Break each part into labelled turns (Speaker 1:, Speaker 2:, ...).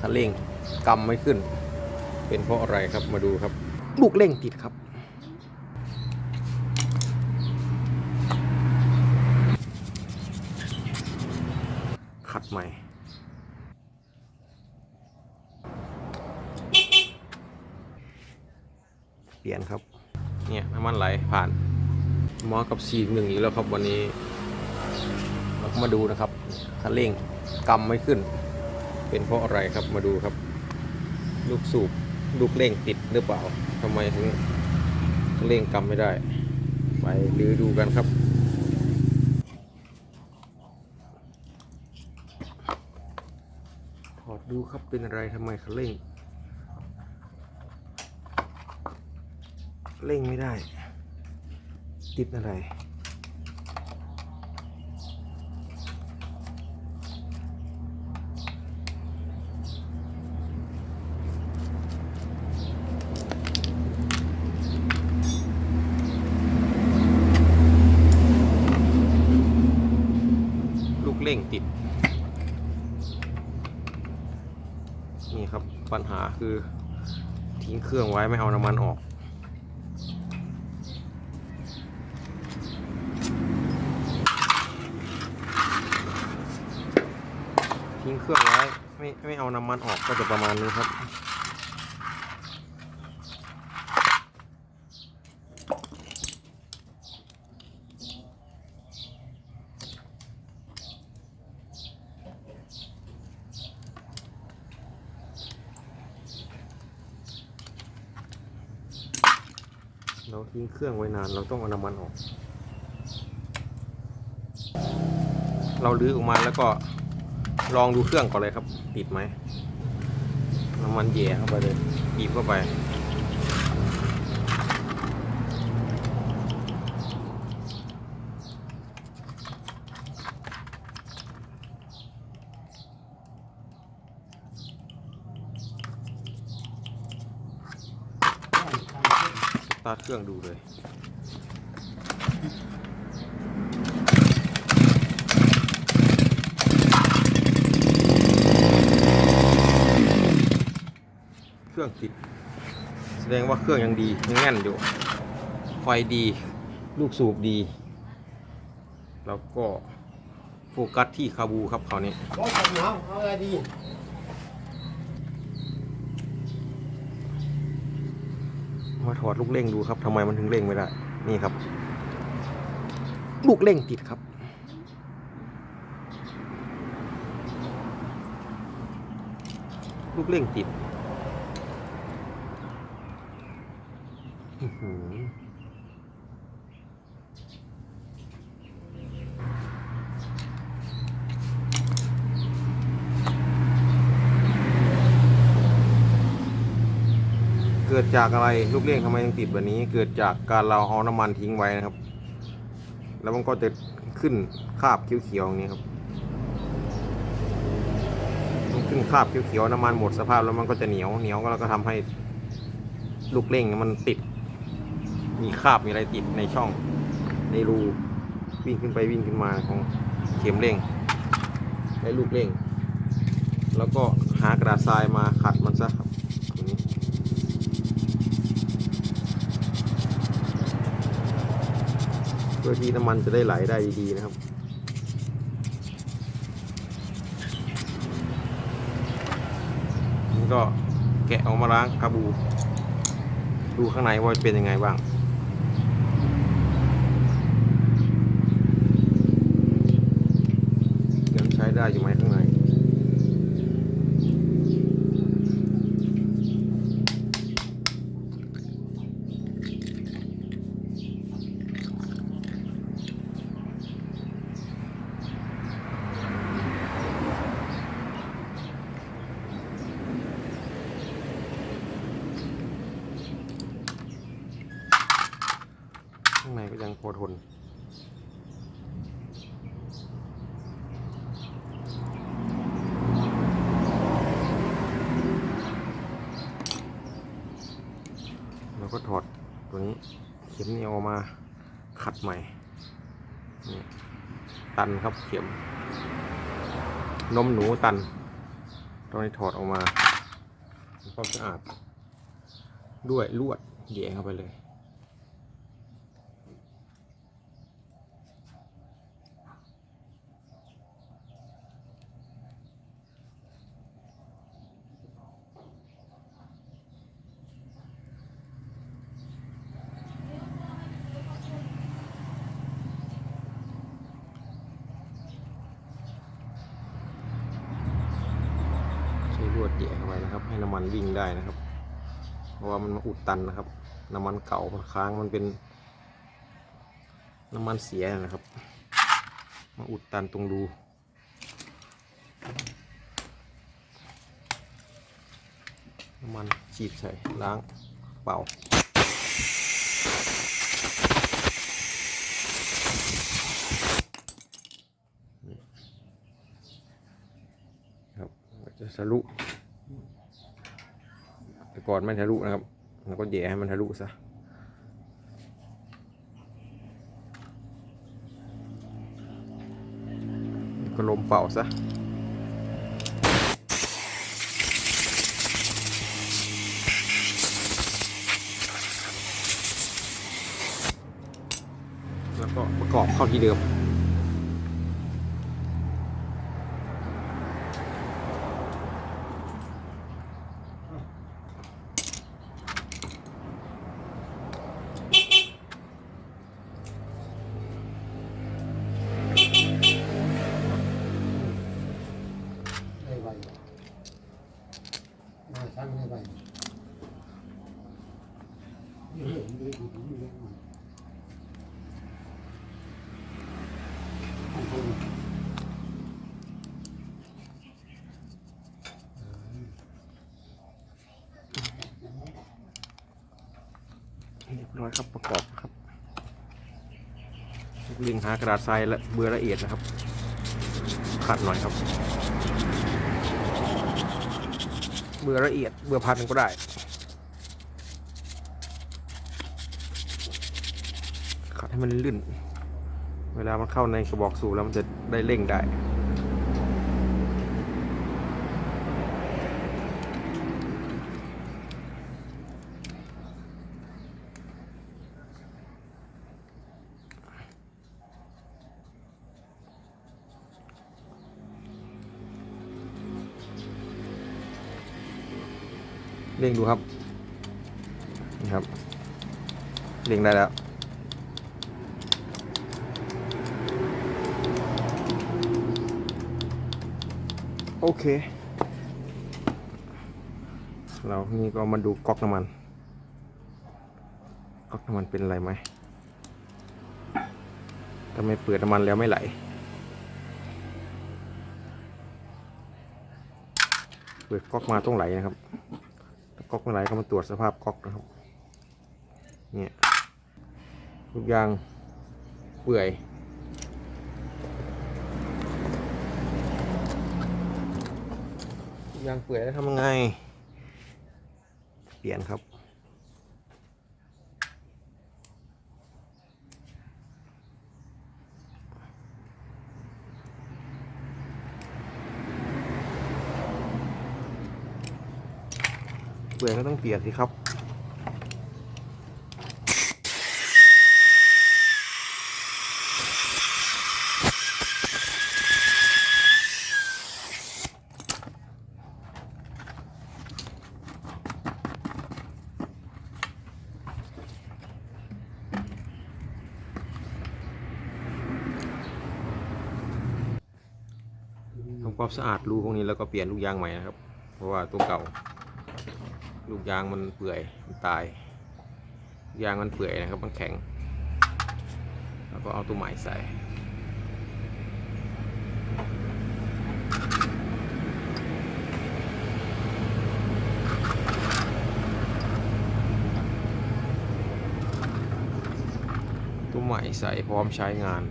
Speaker 1: คันเร่งกำไม่ขึ้น เป็นเพราะอะไรครับมาดูครับ ลูกเร่งติดครับ ขัดใหม่เปลี่ยนครับ เนี่ยน้ำมันไหลผ่านหมอกับซีหนึ่งอีกแล้วครับวันนี้ เราก็มาดูนะครับคันเร่งกำไม่ขึ้น เป็นเพราะอะไรครับมาดูครับ ลูกสูบลูกเร่งติดหรือเปล่าทำไมถึงเร่งกำไม่ได้ ไปรื้อดูกันครับถอดดูครับเป็นอะไรทำไมคันเร่งเร่งไม่ได้ ติดอะไร ลูกเร่งติด นี่ครับปัญหา คือทิ้งเครื่องไว้ไม่เอาน้ำมันออก ทิ้งเครื่องไว้ไม่ไม่เอาน้ำมันออกก็จะประมาณนี้ครับ เราทิ้งเครื่องไว้นาน เราต้องเอาน้ำมันออก เราลื้อออกมาแล้วก็ลองดูเครื่องก่อนเลยครับ ติดไหมน้ำมันแย่เข้าไปเลยบีบเข้าไป ส ตาร์ทเครื่องดูเลยเครื่องติดแสดงว่าเครื่องยังดียังแน่นอยู่ ไฟดีลูกสูบดี แล้วก็โฟกัสที่คาบูครับคราวนี้
Speaker 2: ร้อยสามหนาวเอาอะไรดี
Speaker 1: มาถอดลูกเร่งดูครับทำไมมันถึงเร่งไม่ได้ นี่ครับ ลูกเร่งติดครับ ลูกเร่งติด อือหือ ดจากอะไรลูกเร่งทำไมถึงติดแบบนี้ เกิดจากการเราเอาน้ำมันทิ้งไว้นะครับ แล้วมันก็จะขึ้นคราบเขียวๆอย่างนี้ครับมันขึ้นคราบเขียวๆน้ำมันหมดสภาพแล้วมันก็จะเหนียวเหนียวก็แล้วก็ทำให้ลูกเร่งมันติด มีคราบมีอะไรติดในช่อง ในรูวิ่งขึ้นไปวิ่งขึ้นมาของเข็มเร่งและลูกเร่ง แล้วก็หากระดาษทรายมาขัดมันซะครับอย่างนี้เพื่อที่น้ำมันจะได้ไหลได้ดีๆนะครับนี่ก็แกะออกมาล้างกระบู ดูข้างในว่าเป็นยังไงบ้างยังใช้ได้อยู่ไหมข้างใน ข้างในก็ยังพอ ทนเราก็ถอดตัวนี้เข็มนี่เอามาขัดใหม่ ตันครับเข็ม นมหนูตันตอนนี้ถอดออกมาทำความสะอาด ด้วยลวดแหย่เข้าไปเลย ใช้ลวดแหย่เข้าไปนะครับ ให้น้ำ มันวิ่งได้นะครับ เพราะว่ามันอุดตันนะครับ น้ำมันเก่ามันค้างมันเป็น น้ำมันเสียนะครับ มาอุดตันตรงรูน้ำมันฉีดใส่ล้างเป่าครับจะทะลุ แต่ก่อนไม่ทะลุนะครับเราก็แย่ให้มันทะลุซะก็ลมเป่าซะแล้วก็ประกอบเข้าที่เดิม
Speaker 2: ได้ใบมาช่างได้ใบนี่เรื่องนี้ดีดีเรื่องมันอันนี้
Speaker 1: เรียบร้อยครับประกอบครับลิงหากระดาษทรายและเบือละเอียดนะครับขัดหน่อยครับ เบือละเอียด เบือพันก็ได้ขัดให้มันลื่น เวลามันเข้าในกระบอกสูบแล้วมันจะได้เร่งได้ เร่งดูครับนี่ครับเร่งได้แล้วโอเค เรานี่ก็มาดูก๊อกน้ำมัน ก๊อกน้ำมันเป็นอะไรไหมถ้าไมเปิดน้ำมันแล้วไม่ไหล เปิดก๊อกมาต้องไหลนะครับ ก๊อกไม่ไหลก็มาตรวจสภาพก๊อกนะครับ เนี่ยทุกอย่างเปื่อยยางเปื่อยแล้วทำยังไง เปลี่ยนครับ เปื่อยก็ต้องเปลี่ยนสิครับทำความสะอาดรูพวกนี้แล้วก็เปลี่ยนลูกยางใหม่นะครับ เพราะว่าตัวเก่า ลูกยางมันเปื่อยมันตายยางมันเปื่อยนะครับมันแข็ง แล้วก็เอาตัวใหม่ใส่ตัวใหม่ใส่พร้อมใช้งาน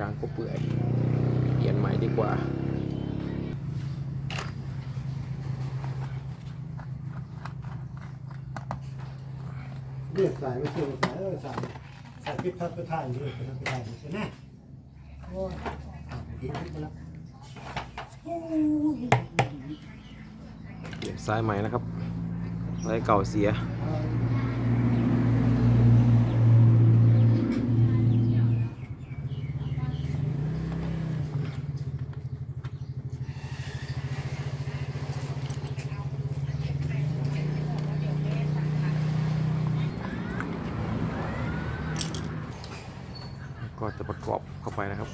Speaker 1: ยางก็เปื่อยเปลี่ยนใหม่ดีกว่า
Speaker 2: เรียกสายไม่เชื่อสายเออสายสายพิษทัศน์ไปถ่ายอยู่พิษทัศน์ไปถ่ายอยู่ใช่ไหมโอ้ยอะพิษไปแล้ว
Speaker 1: เปลี่ยนซ้ายใหม่นะครับอะไรเก่าเสียก็จะประกอบเข้าไปนะครับ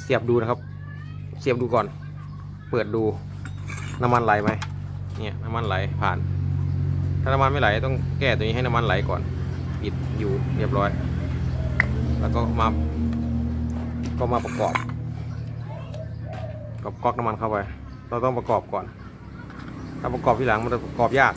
Speaker 1: เสียบดูนะครับ เสียบดูก่อน เปิดดูน้ำมันไหลไหมเนี่ยน้ำมันไหลผ่าน ถ้าน้ำมันไม่ไหลต้องแก้ตัวนี้ให้น้ำมันไหลก่อนปิดอยู่เรียบร้อย แล้วก็มาก็มาประกอบกับก๊อกน้ำมันเข้าไป เราต้องประกอบก่อน ถ้าประกอบทีหลังมันจะประกอบยาก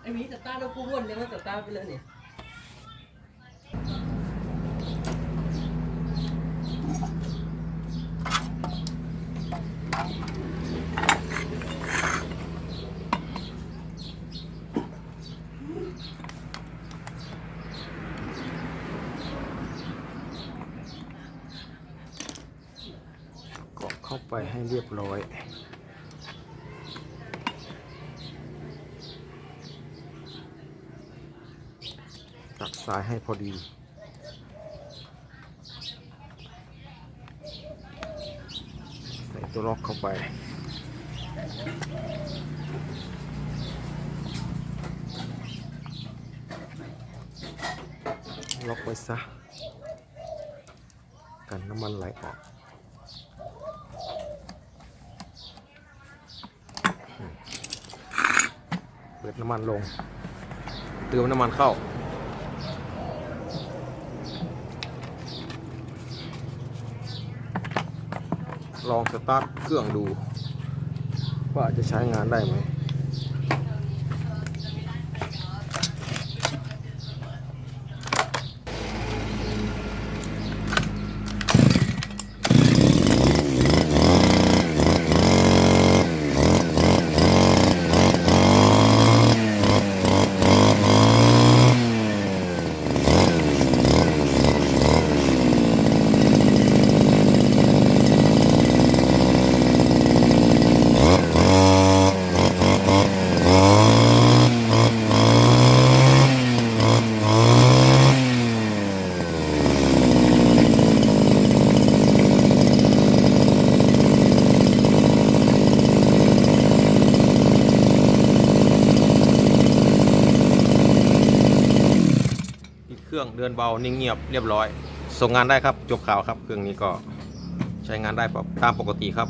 Speaker 3: ไอ้หมีสตาร์ทแล้วกูวนเลยว่าสตาร์ทไปเลยเนี่ย
Speaker 1: กรอกเข้าไปให้เรียบร้อย สายให้พอดีใส่ตัวล็อกเข้าไปล็อกไว้ซะ กันน้ำมันไหลออก เปิดน้ำมันลง เติมน้ำมันเข้า ลองสตาร์ทเครื่องดู ว่าจะใช้งานได้ไหม ปิด เบานิ่งเงียบเรียบร้อย ส่งงานได้ครับจบข่าวครับ เครื่องนี้ก็ใช้งานได้ตามปกติครับ